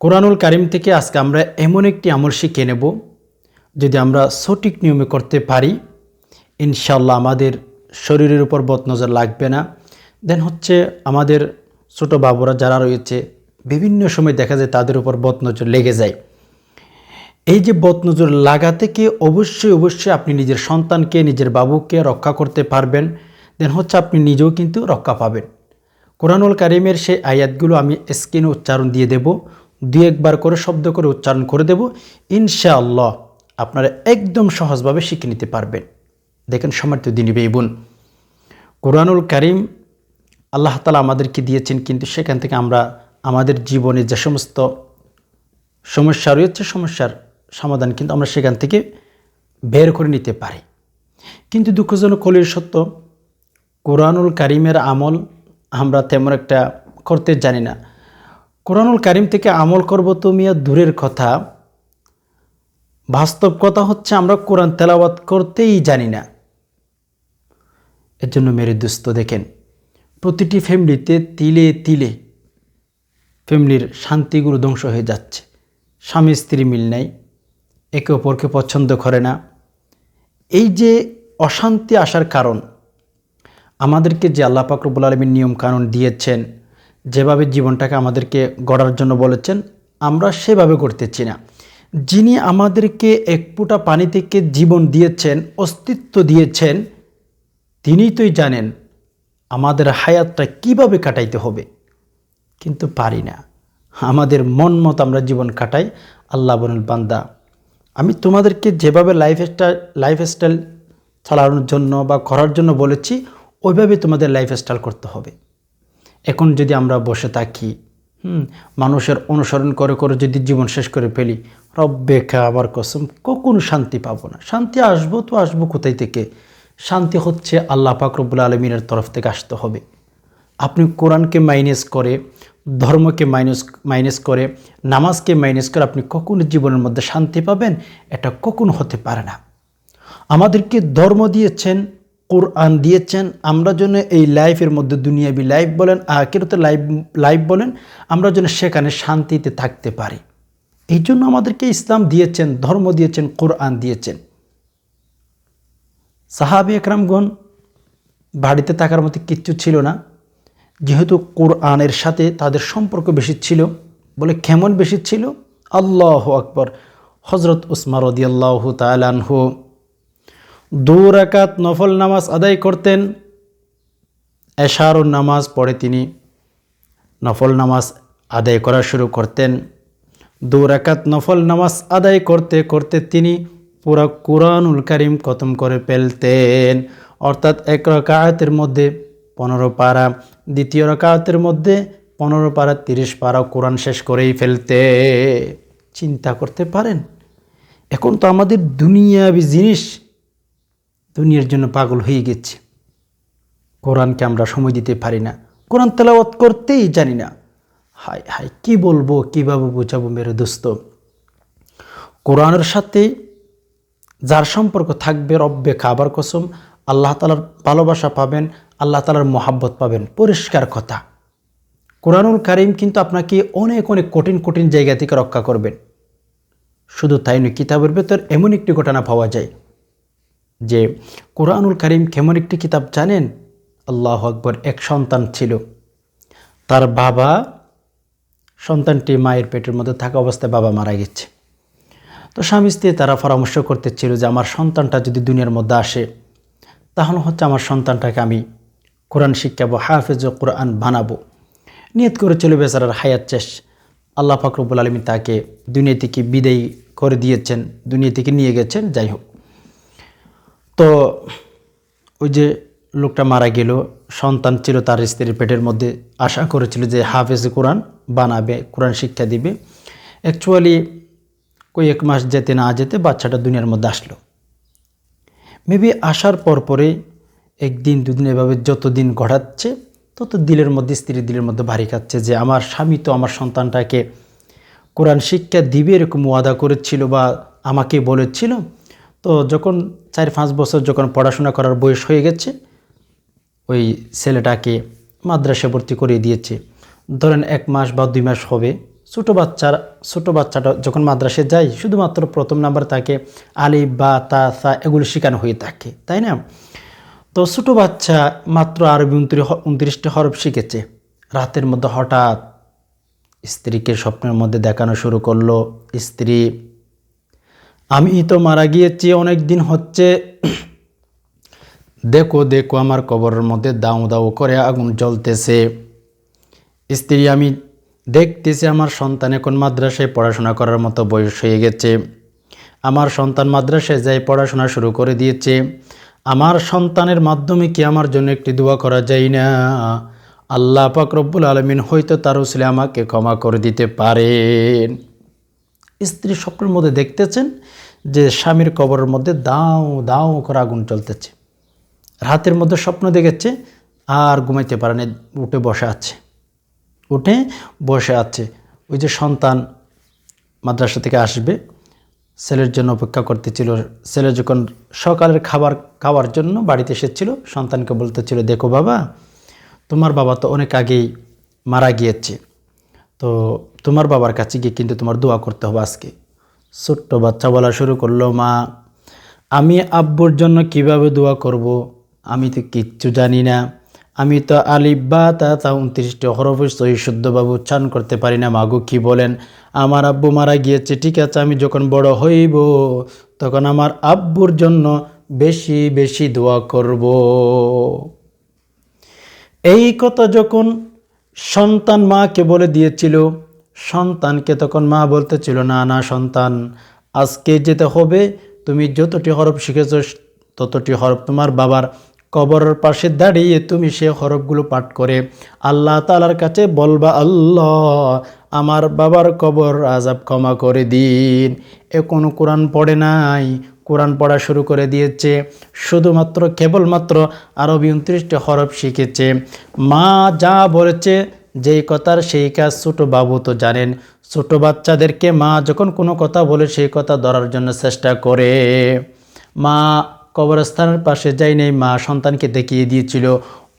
কোরআনুল কারিম থেকে আজকে আমরা এমন একটি আমল শিখে নেব যদি আমরা সঠিক নিয়মে করতে পারি ইনশাল্লাহ আমাদের শরীরের উপর বদনজর লাগবে না। দেন হচ্ছে আমাদের ছোট বাবুরা যারা রয়েছে, বিভিন্ন সময় দেখা যায় তাদের উপর বদনজর লেগে যায়। এই যে বদনজর লাগা থেকে অবশ্যই অবশ্যই আপনি নিজের সন্তানকে, নিজের বাবুকে রক্ষা করতে পারবেন। দেন হচ্ছে আপনি নিজেও কিন্তু রক্ষা পাবেন। কোরআনুল কারিমের সেই আয়াতগুলো আমি স্ক্রিনে উচ্চারণ দিয়ে দেব। দুই একবার করে শব্দ করে উচ্চারণ করে দেব। ইনশাআল্লাহ আপনারা একদম সহজভাবে শিখে নিতে পারবেন। দেখেন সমর্থ দিনী বেই বোন, কোরআনুল কারিম আল্লাহ তালা আমাদেরকে দিয়েছেন, কিন্তু সেখান থেকে আমরা আমাদের জীবনে যে সমস্ত সমস্যা রয়েছে, সমস্যার সমাধান কিন্তু আমরা সেখান থেকে বের করে নিতে পারি। কিন্তু দুঃখজনক কলির সত্য, কোরআনুল কারিমের আমল আমরা তেমন একটা করতে জানি না। কোরআনুল কারিম থেকে আমল করব তো মিয়া, দূরের কথা। বাস্তব কথা হচ্ছে আমরা কোরআন তেলাওয়াত করতেই জানি না। এর জন্য মেরে দুস্থ দেখেন, প্রতিটি ফ্যামিলিতে তিলে তিলে ফ্যামিলির শান্তিগুলো ধ্বংস হয়ে যাচ্ছে। স্বামী স্ত্রী মিল নাই, একে অপরকে পছন্দ করে না। এই যে অশান্তি আসার কারণ, আমাদেরকে যে আল্লাহ পাকরবুল আলমীর নিয়ম কানুন দিয়েছেন যেভাবে জীবনটাকে আমাদেরকে গড়ার জন্য বলেছেন, আমরা সেভাবে করতেছি না। যিনি আমাদেরকে এক ফুটা পানি থেকে জীবন দিয়েছেন, অস্তিত্ব দিয়েছেন তিনিই তোই জানেন আমাদের হায়াতটা কীভাবে কাটাইতে হবে। কিন্তু পারি না। আমাদের মন মতো আমরা জীবন কাটাই আল্লাহ বনুল বান্দা, আমি তোমাদেরকে যেভাবে লাইফ স্টাইল লাইফ স্টাইল চালানোর জন্য বা করার জন্য বলেছি, ওইভাবে তোমাদের লাইফ স্টাইল করতে হবে। এখন যদি আমরা বসে থাকি, হুম, মানুষের অনুসরণ করে করে যদি জীবন শেষ করে ফেলি, রব্বে আবার কসম, কখন শান্তি পাবো না? শান্তি আসব তো আসব কোথায় থেকে? শান্তি হচ্ছে আল্লাহ পাকরবুল আলমিনের তরফ থেকে আসতে হবে। আপনি কোরআনকে মাইনাস করে, ধর্মকে মাইনাস মাইনাস করে, নামাজকে মাইনাস করে আপনি কখনো জীবনের মধ্যে শান্তি পাবেন? এটা কখনো হতে পারে না। আমাদেরকে ধর্ম দিয়েছেন কোরআন দিয়েছেন, আমরা যেন এই লাইফের মধ্যে দুনিয়াবি লাইফ বলেন আকেরতে লাইফ লাইফ বলেন, আমরা যেন সেখানে শান্তিতে থাকতে পারি। এই জন্য আমাদেরকে ইসলাম দিয়েছেন, ধর্ম দিয়েছেন, কোরআন দিয়েছেন। সাহাবি একরামগণ বাড়িতে থাকার মতো কিচ্ছু ছিল না, যেহেতু কোরআনের সাথে তাদের সম্পর্ক বেশি ছিল, বলে কেমন বেশি ছিল। আল্লাহ আকবর। হজরত উসমার রদিয়াল্লাহ তালানহু দু রাকাত নফল নামাজ আদায় করতেন। এশারুর নামাজ পড়ে তিনি নফল নামাজ আদায় করা শুরু করতেন। দু রাকাত নফল নামাজ আদায় করতে করতে তিনি পুরা কোরআনুল কারিম খতম করে ফেলতেন। অর্থাৎ এক রকায়তের মধ্যে পনেরো পারা, দ্বিতীয় রকায়তের মধ্যে পনেরো পারা, তিরিশ পারা কোরআন শেষ করেই ফেলতে। চিন্তা করতে পারেন? এখন তো আমাদের দুনিয়াবি জিনিস দুনিয়ার জন্য পাগল হয়ে গেছে। কোরআনকে আমরা সময় দিতে পারি না। কোরআন তেলাওয়াত করতেই জানি না। হাই হাই কি বলব, কীভাবে বোঝাবো মেরে দোস্ত? কোরআনের সাথে যার সম্পর্ক থাকবে রব্বে খাবার কসম, আল্লাহ তালার ভালোবাসা পাবেন, আল্লাহ তালার মোহাব্বত পাবেন। পরিষ্কার কথা। কোরআনুল কারিম কিন্তু আপনাকে অনেক অনেক কঠিন কঠিন জায়গা থেকে রক্ষা করবেন। শুধু তাই নয়, কিতাবের ভেতর এমন একটি ঘটনা পাওয়া যায়। যে কোরআনুল করিম কেমন একটি কিতাব জানেন? আল্লাহ আকবর, এক সন্তান ছিল। তার বাবা সন্তানটি মায়ের পেটের মধ্যে থাকা অবস্থায় বাবা মারা গেছে। তো স্বামী স্ত্রী তারা পরামর্শ করতেছিল যে, আমার সন্তানটা যদি দুনিয়ার মধ্যে আসে, তাহলে হচ্ছে আমার সন্তানটাকে আমি কোরআন শিক্ষাবো, হাফেজ কোরআন বানাবো। নিয়ত করে করেছিল বেচারার হায়াত চেষ আল্লাহ ফাকরবুল আলমী তাকে দুনিয়া থেকে বিদায়ী করে দিয়েছেন, দুনিয়া থেকে নিয়ে গেছেন, যাই হোক। তো ওই যে লোকটা মারা গেল, সন্তান ছিল তার স্ত্রীর পেটের মধ্যে। আশা করেছিল যে হাফেজ কোরআন বানাবে, কোরআন শিক্ষা দিবে। অ্যাকচুয়ালি কয়েক মাস যেতে না যেতে বাচ্চাটা দুনিয়ার মধ্যে আসলো। মেবি আসার পর পরে একদিন, দুদিন এভাবে যত দিন গড়াচ্ছে, তত দিলের মধ্যে, স্ত্রীর দিলের মধ্যে ভারী খাচ্ছে যে আমার স্বামী তো আমার সন্তানটাকে কোরআন শিক্ষা দিবে এরকম ওয়াদা করেছিল বা আমাকে বলেছিল। তো যখন চার পাঁচ বছর যখন পড়াশোনা করার বয়স হয়ে গেছে, ওই ছেলেটাকে মাদ্রাসা ভর্তি করিয়ে দিয়েছে। ধরেন এক মাস বা দুই মাস হবে। ছোটো বাচ্চার, ছোটো বাচ্চাটা যখন মাদ্রাসে যায়, শুধুমাত্র প্রথম নাম্বার তাকে আলি, বা, তা, সা এগুলো শেখানো হয়ে থাকে, তাই না? তো ছোটো বাচ্চা মাত্র আরবি উনত্রিশ উনত্রিশটি হরফ শিখেছে। রাতের মধ্যে হঠাৎ স্ত্রীকে স্বপ্নের মধ্যে দেখানো শুরু করল। স্ত্রী আমি তো মারা গিয়েছি অনেক দিন হচ্ছে। দেখো দেখো, আমার কবরের মধ্যে দাউ দাউ করে আগুন জ্বলতেছে। স্ত্রী, আমি দেখতেছি আমার সন্তান এখন মাদ্রাসায় পড়াশোনা করার মতো বয়স হয়ে গেছে। আমার সন্তান মাদ্রাসায় যাই পড়াশোনা শুরু করে দিয়েছে। আমার সন্তানের মাধ্যমে কি আমার জন্য একটি দোয়া করা যায় না? আল্লাহ পাক রব্বুল আলমিন হয়তো তার উসলে আমাকে ক্ষমা করে দিতে পারেন। স্ত্রী স্বপ্নের মধ্যে দেখতেছেন যে স্বামীর কবরের মধ্যে দাও দাও করে আগুন চলতেছে রাতের মধ্যে স্বপ্ন দেখেছে, আর ঘুমাইতে পারেনি উঠে বসে আছে। উঠে বসে আছে। ওই যে সন্তান মাদ্রাসা থেকে আসবে, ছেলের জন্য অপেক্ষা করতেছিল। ছেলে যখন সকালের খাবার খাওয়ার জন্য বাড়িতে এসেছিল, সন্তানকে বলতেছিল, দেখো বাবা, তোমার বাবা তো অনেক আগেই মারা গিয়েছে। তো তোমার বাবার কাছে গিয়ে কিন্তু তোমার দোয়া করতে হবে আজকে। ছোট্ট বাচ্চা বলা শুরু করল, মা, আমি আব্বুর জন্য কীভাবে দোয়া করব? আমি তো কিচ্ছু জানি না। আমি তো আলিব্বা তা তা উনত্রিশটি হরফ সহি শুদ্ধভাবে উচ্চারণ করতে পারি না। মাগু কি বলেন? আমার আব্বু মারা গিয়েছে, ঠিক আছে, আমি যখন বড় হইব, তখন আমার আব্বুর জন্য বেশি বেশি দোয়া করব। এই কথা যখন সন্তান মাকে বলে দিয়েছিল, সন্তানকে তখন মা বলতেছিল, না না, সন্তান, আজকে যেতে হবে, তুমি যতটি হরফ শিখেছ, ততটি হরফ তোমার বাবার কবরের পাশে দাঁড়িয়ে তুমি সে হরফগুলো পাঠ করে, আল্লাহ তালার কাছে বলবা, আল্লাহ, আমার বাবার কবর আজাব ক্ষমা করে দিন এ কোনো কোরআন পড়ে নাই কোরআন পড়া শুরু করে দিয়েছে। শুধুমাত্র, কেবলমাত্র আরবি উনত্রিশটি হরফ শিখেছে। মা যা বলেছে, যেই কথার সেই কাজ ছোটো বাবু তো জানেন। ছোটো বাচ্চাদেরকে মা যখন কোনো কথা বলে, সেই কথা ধরার জন্য চেষ্টা করে। মা কবরস্থানের পাশে যাই নেই, মা সন্তানকে দেখিয়ে দিয়েছিল।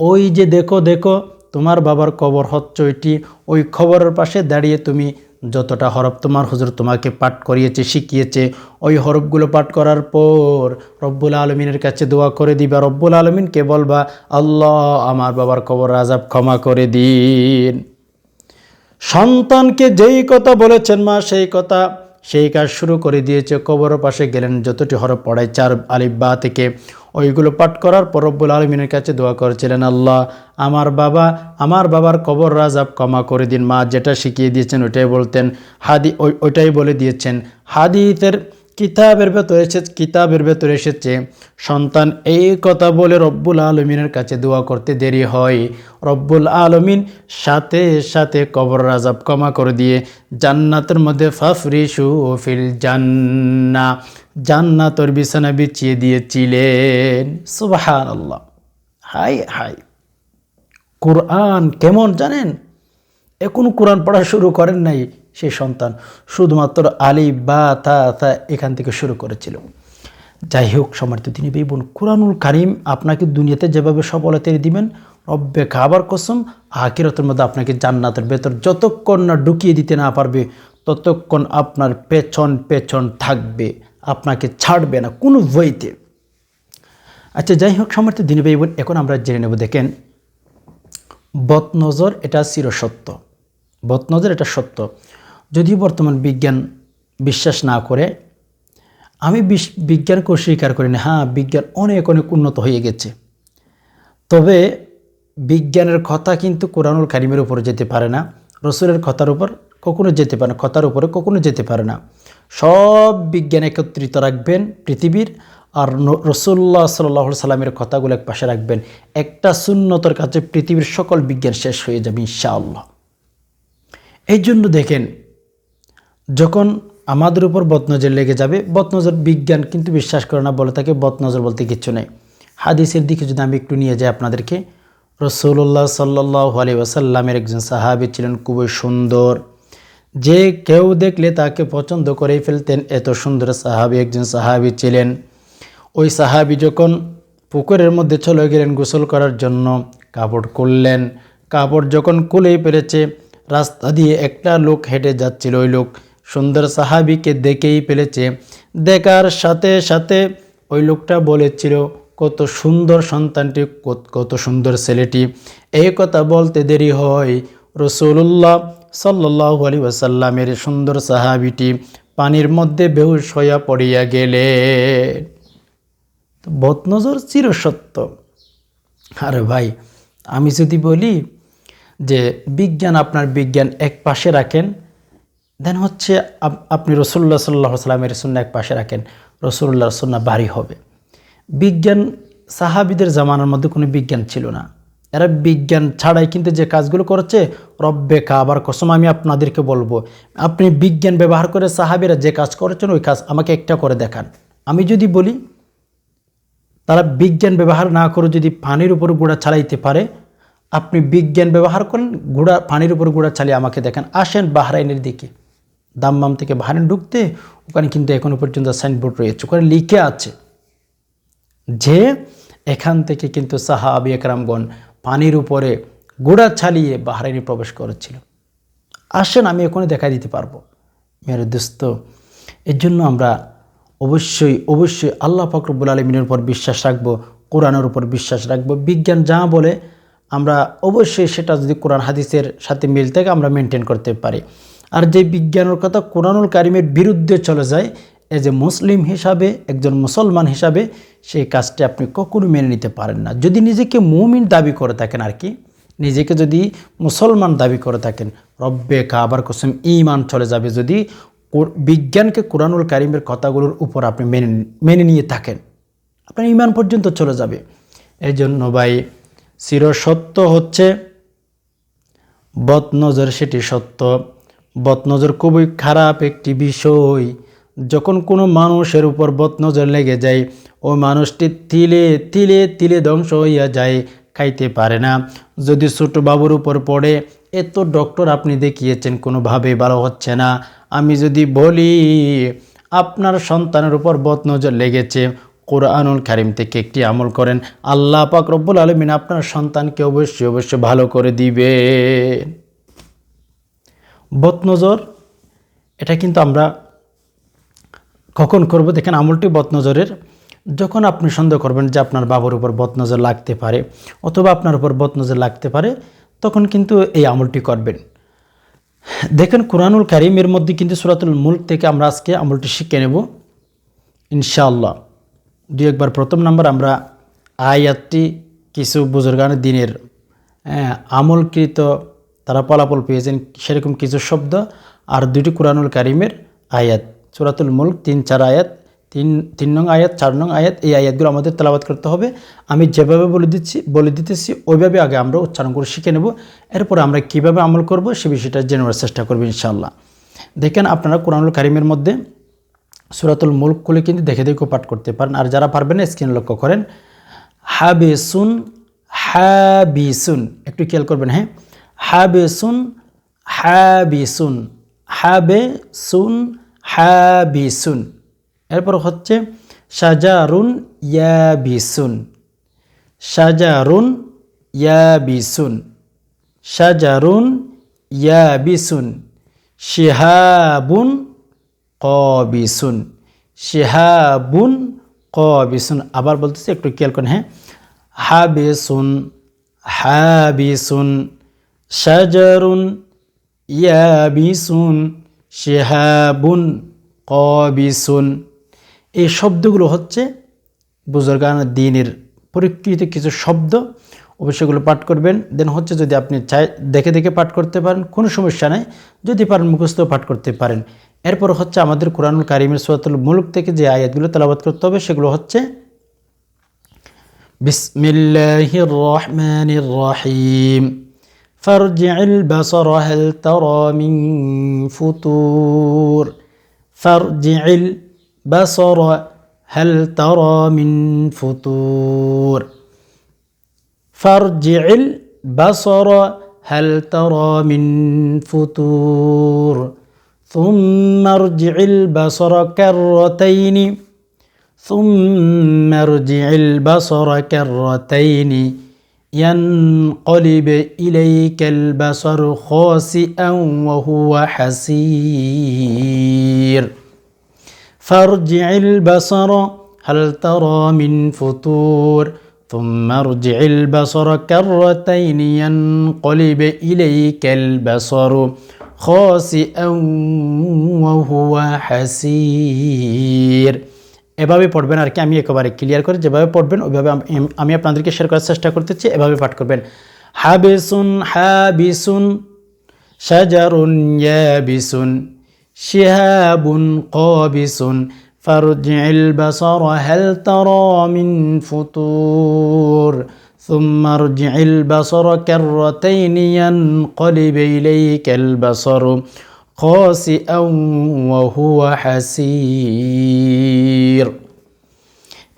ওই যে দেখো দেখো, তোমার বাবার কবর হচ্ছে ওইটি। ওই খবরের পাশে দাঁড়িয়ে তুমি যতটা হরফ তোমার হুজুর তোমাকে পাঠ করিয়েছে, শিখিয়েছে, ওই হরফগুলো পাঠ করার পর রব্বুল আলমিনের কাছে দোয়া করে দিবা। রব্বুল আলমিনকে বলবা, আল্লাহ আমার বাবার কবর আজাব ক্ষমা করে দিন। সন্তানকে যেই কথা বলেছেন মা, সেই কথা, সেই কাজ শুরু করে দিয়েছে। কবর পাশে গেলেন, যতটি হরফ পড়ায়, চার আলিফ বা থেকে ওইগুলো পাঠ করার পর রব্বুল আলমিনের কাছে দোয়া করেছিলেন, আল্লাহ, আমার বাবা, আমার বাবার কবর রাজাব ক্ষমা করে দিন। মা যেটা শিখিয়ে দিয়েছেন ওইটাই বলতেন। হাদি ওই ওইটাই বলে দিয়েছেন। হাদিতের কিতাবের ভেতরে এসে কিতাবের ভেতরে এসেছে, সন্তান এই কথা বলে রব্বুল আলমিনের কাছে দোয়া করতে দেরি হয়। রব্বুল আলমিন সাথে সাথে কবর রাজাব ক্ষমা করে দিয়ে জান্নাতের মধ্যে ফাফরিসু ফিল জান্না, জান্নাতর বিছানা বিছিয়ে দিয়েছিলেন। সুবাহান আল্লাহ হাই হাই কোরআন কেমন জানেন? এখনও কোরআন পড়া শুরু করেন নাই সেই সন্তান। শুধুমাত্র আলি, বা, তা তা এখান থেকে শুরু করেছিল। যাই হোক সমর্থ তিনি বোন, কোরআনুল কারিম আপনাকে দুনিয়াতে যেভাবে সফলতা দিবেন, রব্বে খাবার কসম আকিরতের মধ্যে আপনাকে জান্নাতের ভেতর যতক্ষণ না ঢুকিয়ে দিতে না পারবে, ততক্ষণ আপনার পেছন পেছন থাকবে, আপনাকে ছাড়বে না কোনো বইতে আচ্ছা যাই হোক সমর্থ দিনী বোন, এখন আমরা জেনে নেব, দেখেন, বদনজর এটা চিরসত্য। বদনজর, এটা সত্য। যদিও বর্তমান বিজ্ঞান বিশ্বাস না করে, আমি বিজ্ঞানকেও স্বীকার করি না হ্যাঁ বিজ্ঞান অনেক অনেক উন্নত হয়ে গেছে। তবে বিজ্ঞানের কথা কিন্তু কোরআনুল কারিমের উপরে যেতে পারে না, রসুলের কথার উপর কখনো যেতে পারে না, কথার উপরে কখনো যেতে পারে না। সব বিজ্ঞান একত্রিত রাখবেন পৃথিবীর, আর রসুল্লাহ সাল্লাহ সাল্লামের কথাগুলো এক পাশে রাখবেন। একটা শূন্যতর কাছে পৃথিবীর সকল বিজ্ঞান শেষ হয়ে যাবে, ইনশাআল্লাহ। এই জন্য দেখেন, যখন আমাদের উপর বদনজর লেগে যাবে, বদনজর বিজ্ঞান কিন্তু বিশ্বাস করে না, বলে তাকে বদনজর বলতে কিচ্ছু নেই। হাদিসের দিকে যদি আমি একটু নিয়ে যাই আপনাদেরকে রসুল্লাহ সাল্লাহ আলী ওয়াসাল্লামের একজন সাহাবি ছিলেন, খুবই সুন্দর। যে কেউ দেখলে তাকে পছন্দ করে ফেলতেন, এত সুন্দর সাহাবি একজন সাহাবি ছিলেন। ওই সাহাবি যখন পুকুরের মধ্যে চলে গেলেন গোসল করার জন্য, কাপড় খুললেন। কাপড় যখন খুলেই পেরেছে রাস্তা দিয়ে একটা লোক হেঁটে যাচ্ছিল। ওই লোক সুন্দর সাহাবিকে দেখেই ফেলেছে। দেখার সাথে সাথে ওই লোকটা বলেছিল, কত সুন্দর সন্তানটি, কত- সুন্দর ছেলেটি। এই কথা বলতে দেরি হয়। রসুল্লাহ সাল্লাহ আলী ওয়াসাল্লামের সুন্দর সাহাবিটি পানির মধ্যে বেহুশ হইয়া পড়িয়া গেলে। বদনজর চিরসত্য। আরে ভাই, আমি যদি বলি যে বিজ্ঞান আপনার বিজ্ঞান এক পাশে রাখেন দেন হচ্ছে আপ- আপনি রসুল্লাহ সাল্লাহ সাল্লামের সুন্না এক পাশে রাখেন রসুল্লাহর সুন্না বাড়ি হবে। বিজ্ঞান, সাহাবিদের জামানার মধ্যে কোনো বিজ্ঞান ছিল না। এরা বিজ্ঞান ছাড়াই কিন্তু যে কাজগুলো করেছে, রব্বে কাবার কসম আমি আপনাদেরকে বলব, আপনি বিজ্ঞান ব্যবহার করে সাহাবিরা যে কাজ করেছেন, ওই কাজ আমাকে একটা করে দেখান। আমি যদি বলি, তারা বিজ্ঞান ব্যবহার না করে যদি পানির উপর গুঁড়া চালাইতে পারে আপনি বিজ্ঞান ব্যবহার করেন, গুঁড়া, পানির উপর গুঁড়া চালিয়ে আমাকে দেখেন। আসেন বাহরাইনের দিকে। দাম্মাম থেকে বাহরাইন ঢুকতে ওখানে কিন্তু এখনও পর্যন্ত সাইনবোর্ড রয়েছে। ওখানে লিখে আছে যে, এখান থেকে কিন্তু সাহাবি একরামগণ পানির উপরে গোড়া ছালিয়ে বাহরাইনে প্রবেশ করেছিল। আসেন, আমি এখনই দেখা দিতে পারব। মেয়ের, দোস্ত, এর জন্য আমরা অবশ্যই অবশ্যই আল্লাহ ফকরবুল আলমিনের উপর বিশ্বাস রাখব, কোরআনের উপর বিশ্বাস রাখব। বিজ্ঞান যা বলে আমরা অবশ্যই সেটা যদি কোরআন হাদিসের সাথে মিল থেকে, আমরা মেনটেন করতে পারি। আর যে বিজ্ঞানের কথা কোরআনুল কারিমের বিরুদ্ধে চলে যায় এজ এ মুসলিম হিসাবে, একজন মুসলমান হিসাবে, সেই কাজটি আপনি কখনো মেনে নিতে পারেন না। যদি নিজেকে মুমিন দাবি করে থাকেন আর কি, নিজেকে যদি মুসলমান দাবি করে থাকেন, রব্বে কাবার কসম ইমান চলে যাবে যদি বিজ্ঞানকে কোরআনুল কারিমের কথাগুলোর উপর আপনি মেনে মেনে নিয়ে থাকেন, আপনার ইমান পর্যন্ত চলে যাবে। এই জন্য ভাই চিরসত্য হচ্ছে, বদনজর সেটি সত্য। বদনজর খুবই খারাপ একটি বিষয়। যখন কোনো মানুষের উপর বদনজর লেগে যায় ওই মানুষটি তিলে তিলে তিলে ধ্বংস হইয়া যায়, খাইতে পারে না। যদি ছোট বাবুর উপর পড়ে, এত ডক্টর আপনি দেখিয়েছেন, কোনোভাবে ভালো হচ্ছে না। আমি যদি বলি, আপনার সন্তানের উপর বদনজর লেগেছে কোরআনুল কারিম থেকে একটি আমল করেন। আল্লাহ পাক রব্বুল আলমিন আপনার সন্তানকে অবশ্যই অবশ্যই ভালো করে দিবে বদনজর এটা কিন্তু আমরা কখন করব? দেখেন, আমলটি বদনজরের যখন আপনি সন্দেহ করবেন যে আপনার বাবার উপর বদনজর লাগতে পারে অথবা আপনার উপর বদনজর লাগতে পারে, তখন কিন্তু এই আমলটি করবেন। দেখেন, কোরআনুল কারিমের মধ্যে কিন্তু সুরাতুল মুল্ক থেকে আমরা আজকে আমলটি শিখে নেব, ইনশাআল্লাহ। দুই একবার প্রথম নাম্বার আমরা আয়াতটি কিছু বুজুর্গানের দিনের হ্যাঁ, আমলকৃত তারা ফলাফল পেয়েছেন সেরকম কিছু শব্দ আর দুটি কোরআনুল কারিমের আয়াত। সুরাতুল মুল্ক তিন চার আয়াত তিন তিন নং আয়াত চার নং আয়াত এই আয়াতগুলো আমাদের তেলাবাদ করতে হবে। আমি যেভাবে বলে দিচ্ছি বলে দিতেছি ওইভাবে আগে আমরা উচ্চারণ করে শিখে নেব। এরপর আমরা কীভাবে আমল করব সে বিষয়টা জেনে চেষ্টা করব ইনশাআল্লাহ। দেখেন আপনারা কোরআনুল কারিমের মধ্যে সুরাতুল মুল্ক খুলে কিন্তু দেখে দেখেও পাঠ করতে পারেন। আর যারা পারবেন না স্ক্রিন লক্ষ্য করেন। হাবেসুন, হাবিসুন, একটু খেয়াল করবেন হ্যাঁ? হাবেসুন, হাবিসুন হাবে সুন হাবিসুন। এরপর হচ্ছে সাজারুন ইয়াবিসুন। সাজারুন ইয়াবিসুন। সাজারুন ইয়াবিসুন। শিহাবুন কবিসুন। শিহাবুন কবিসুন। আবার বলতেছি, একটু খেয়াল করেন হ্যাঁ। হাবিসুন হাবিসুন। শাজারুন, ইয়াবিসুন। শিহাবুন, কবিসুন। এই শব্দগুলো হচ্ছে বুজুর্গান দিনের পরিকৃত কিছু শব্দ। অবশ্যই এগুলো পাঠ করবেন দেন হচ্ছে যদি আপনি চাই দেখে দেখে পাঠ করতে পারেন কোনো সমস্যা নাই যদি পারেন মুখস্থ পাঠ করতে পারেন এরপর হচ্ছে আমাদের কোরআনুল কারিমের সোয়াতুল মুলক থেকে যে আয়াতগুলো তেলাবাদ করতে হবে সেগুলো হচ্ছে بسم الله الرحمن الرحيم فارجع البصر هل ترى من فطور فارجع البصر هل ترى من فطور فارجع البصر هل ترى من فطور. ثم ارجع البصر كرتين. ثم ارجع البصر كرتين. ينقلب إليك البصر خاسئا وهو حسير. فارجع البصر هل ترى من فطور. ثم ارجع البصر كرتين ينقلب إليك البصر خاسئا وهو حسير এভাবে পড়বেন আর কি আমি একেবারে ক্লিয়ার করে যেভাবে পড়বেন ওইভাবে আম- আমি আপনাদেরকে শেয়ার করার চেষ্টা করতেছি এভাবে পাঠ করবেন হাবিসুন হাবিসুন শাজারুন ইয়াবিসুন শিহাবুন قابسٌ فارجع البصر هل ترى من فطور ثم ارجع البصر كرتين ينقلب إليك البصر خاسئا وهو حسير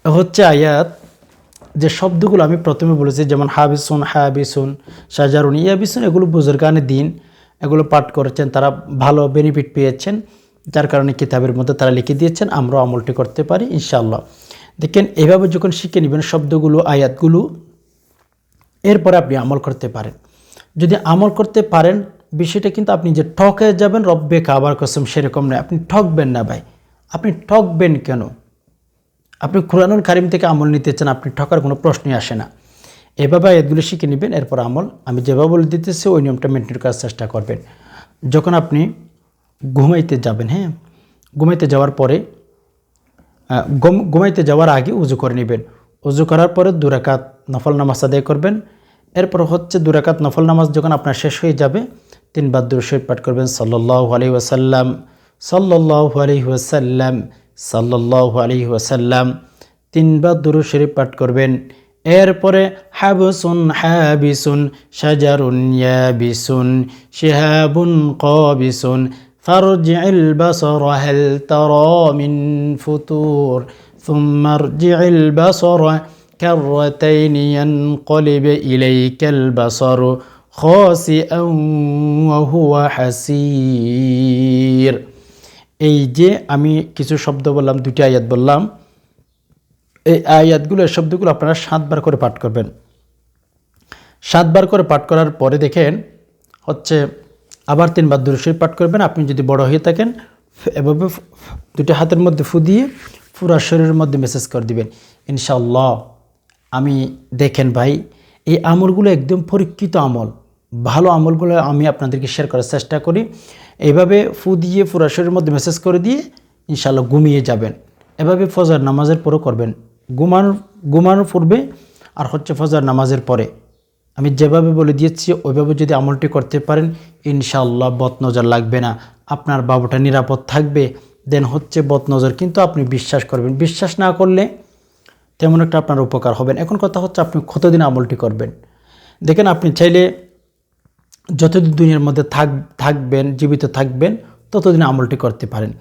হচ্ছে আয়াত যে শব্দগুলো আমি প্রথমে বলেছি যেমন হাবিসুন হাবিসুন সাজারুন ইয়াবিসুন এগুলো বুজুর্গানে দিন এগুলো পাঠ করেছেন তারা ভালো বেনিফিট পেয়েছেন যার কারণে কিতাবের মধ্যে তারা লিখে দিয়েছেন, আমরাও আমলটি করতে পারি, ইনশাআল্লাহ। দেখেন, এভাবে যখন শিখে নেবেন শব্দগুলো, আয়াতগুলো, এরপরে আপনি আমল করতে পারেন। যদি আমল করতে পারেন, বিষয়টা কিন্তু আপনি যে ঠকে যাবেন, রব্বে কাবার কসম, সেরকম নয়। আপনি ঠকবেন না ভাই। আপনি ঠকবেন কেন? আপনি কোরআনুল কারিম থেকে আমল নিতে চান, আপনি ঠকার কোনো প্রশ্নই আসে না। এভাবে আয়াতগুলো শিখে নেবেন, এরপর আমল। আমি যেভাবে বলে দিতেছি, ওই নিয়মটা মেনটেন করার চেষ্টা করবেন। যখন আপনি ঘুমাইতে যাবেন হ্যাঁ? ঘুমাইতে যাওয়ার পরে ঘুমাইতে যাওয়ার আগে উজু করে নেবেন। উজু করার পরে দুরাকাত নফল নামাজ আদায় করবেন। এরপর হচ্ছে দুরাকাত নফল নামাজ যখন আপনার শেষ হয়ে যাবে, তিনবার দুর শরীফ পাঠ করবেন সাল্লাহ আলি ওয়াসাল্লাম সাল্লাহ আলি ওয়াসাল্লাম সাল্লাহ আলি ওয়াসাল্লাম, তিনবার দুরু শরীফ পাঠ করবেন। এরপরে হাবসুন হাবিসুন, শাজারুন ইয়াবিসুন, শিহাবুন কবিসুন فارجع البصر هل ترى من فطور ثم ارجع البصر كرتين ينقلب إليك البصر خاسئا وهو حسير এই যে আমি কিছু শব্দ বললাম দুটি আয়াত বললাম এই আয়াতগুলো এই শব্দগুলো আপনারা সাতবার করে পাঠ করবেন সাতবার করে পাঠ করার পরে দেখেন হচ্ছে আবার তিনবার দুরুশরীফ পাঠ করবেন। আপনি যদি বড় হয়ে থাকেন, এভাবে দুটি হাতের মধ্যে ফু দিয়ে পুরা শরীরের মধ্যে মেসেজ করে দিবেন। ইনশাল্লাহ আমি দেখেন ভাই, এই আমলগুলো একদম পরীক্ষিত আমল। ভালো আমলগুলো আমি আপনাদেরকে শেয়ার করার চেষ্টা করি। এইভাবে ফু দিয়ে পুরা শরীরের মধ্যে মেসেজ করে দিয়ে ইনশাল্লাহ ঘুমিয়ে যাবেন। এভাবে ফজর নামাজের পরও করবেন। ঘুমানোর ঘুমানোর পূর্বে আর হচ্ছে ফজর নামাজের পরে। আমি যেভাবে বলে দিয়েছি, ওইভাবে যদি আমলটি করতে পারেন, ইনশাআল্লাহ বদনজর লাগবে না। আপনার বাবুটা নিরাপদ থাকবে। দেন হচ্ছে বদনজর, কিন্তু আপনি বিশ্বাস করবেন। বিশ্বাস না করলে তেমন একটা আপনার উপকার হবেন এখন কথা হচ্ছে আপনি কতদিন আমলটি করবেন? দেখেন, আপনি চাইলে যতদিন দুনিয়ার মধ্যে থাক, থাকবেন, জীবিত থাকবেন, ততদিন আমলটি করতে পারেন।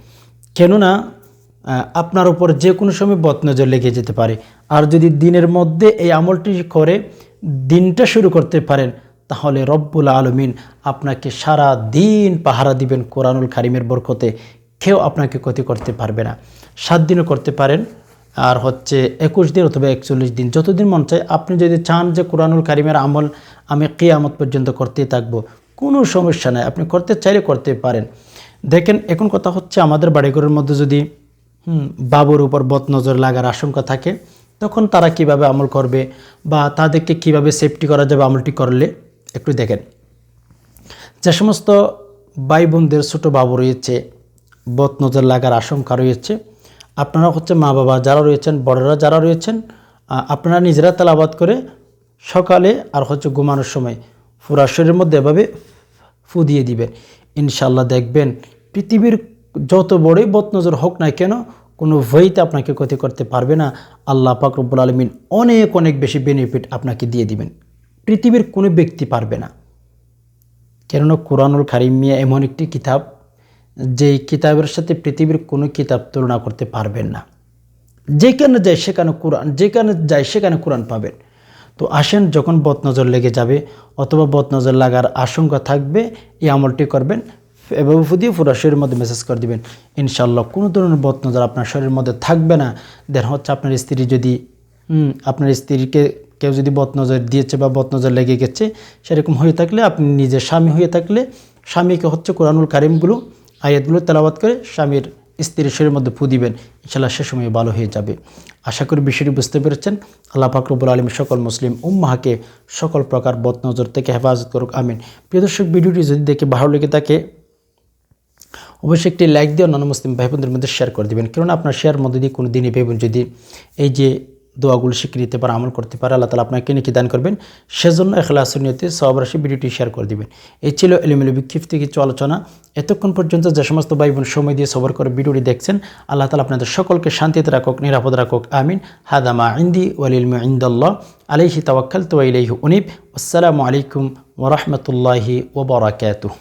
কেননা আপনার উপর যে কোনো সময় বদনজর লেগে যেতে পারে। আর যদি দিনের মধ্যে এই আমলটি করে দিনটা শুরু করতে পারেন, তাহলে রব্বুল আলমিন আপনাকে সারা দিন পাহারা দিবেন কোরআনুল কারিমের বরকতে। কেউ আপনাকে ক্ষতি করতে পারবে না। সাত দিনও করতে পারেন, আর হচ্ছে একুশ দিন অথবা একচল্লিশ দিন, যতদিন মন চায়। আপনি যদি চান যে কোরআনুল কারিমের আমল আমি কিয়ামত পর্যন্ত করতেই থাকব, কোনো সমস্যা নাই। আপনি করতে চাইলে করতে পারেন। দেখেন, এখন কথা হচ্ছে আমাদের বাড়িঘরের মধ্যে যদি বাবুর উপর বদনজর লাগার আশঙ্কা থাকে তখন তারা কীভাবে আমল করবে বা তাদেরকে কীভাবে সেফটি করা যাবে আমলটি করলে? একটু দেখেন। যে সমস্ত ভাই বোনদের ছোটো বাবু রয়েছে বদনজর লাগার আশঙ্কা রয়েছে, আপনারা হচ্ছে মা বাবা যারা রয়েছেন, বড়রা যারা রয়েছেন আপনারা নিজেরা তেলাবাদ করে সকালে আর হচ্ছে ঘুমানোর সময় পুরা শরীরের মধ্যে এভাবে ফু দিয়ে দিবেন। ইনশাল্লাহ দেখবেন পৃথিবীর যত বড়ই বদনজর হোক না কেন কোনো ভয়তে আপনাকে ক্ষতি করতে পারবে না। আল্লাহ পাক রব্বুল আলমিন অনেক অনেক বেশি বেনিফিট আপনাকে দিয়ে দিবেন। পৃথিবীর কোনো ব্যক্তি পারবে না। কেননা কোরআনুল মিয়া এমন একটি কিতাব, যেই কিতাবের সাথে পৃথিবীর কোনো কিতাব তুলনা করতে পারবেন না। যেখানে যায় সেখানে কোরআন, যেখানে যায় সেখানে কোরআন পাবেন। তো আসেন যখন বদনজর লেগে যাবে, অথবা বদনজর লাগার আশঙ্কা থাকবে, এই আমলটি করবেন। এভাবে ফুদিয়ে পুরো শরীরের মধ্যে মেসেজ করে দিবেন ইনশাল্লাহ কোনো ধরনের বদনজর আপনার শরীরের মধ্যে থাকবে না। দেন হচ্ছে আপনার স্ত্রী যদি আপনার স্ত্রীকে কেউ যদি বদনজর দিয়েছে বা বদনজর লেগে গেছে, সেরকম হয়ে থাকলে, আপনি নিজে স্বামী হয়ে থাকলে, স্বামীকে হচ্ছে কোরআনুল কারিমগুলো, আয়াতগুলো তেলাবাত করে স্বামীর স্ত্রীর শরীরের মধ্যে ফু দিবেন। ইনশাল্লাহ সে সময় ভালো হয়ে যাবে। আশা করি বিষয়টি বুঝতে পেরেছেন। আল্লাহ ফাকরবুল আলম সকল মুসলিম উম্মাহাকে সকল প্রকার বদনজর থেকে হেফাজত করুক, আমিন। প্রিয় দর্শক, ভিডিওটি যদি দেখে ভালো লেগে থাকে অবশ্যই একটি লাইক দিয়ে অন্যান্য মুসলিম ভাই বোনদের মধ্যে শেয়ার করে দেবেন। কেননা আপনার শেয়ার মধ্যে দিয়ে কোনো দিনই ভাই বোন যদি এই যে দোয়াগুলো শিখে নিতে পারে, আমল করতে পারে, আল্লাহ তালা আপনাকে নাকি দান করবেন। সেজন্য এখলাসনিয়তে সব রাশি ভিডিওটি শেয়ার করে দিবেন। এই ছিল এলিমেলি বিক্ষিপ্ত কিছু আলোচনা। এতক্ষণ পর্যন্ত যে সমস্ত ভাই বোন সময় দিয়ে সবর করে ভিডিওটি দেখছেন, আল্লাহ তালা আপনাদের সকলকে শান্তিতে রাখুক, নিরাপদ রাখুক, আমিন। হাদামা ইন্দি ওয়ালিলম ইন্দাল্লাহ আলাইহি তাওয়াক্কাল তো ইলাইহি উনিব। আসসালামু আলাইকুম ওরহমতুল্লাহি ওবরাকাতুহ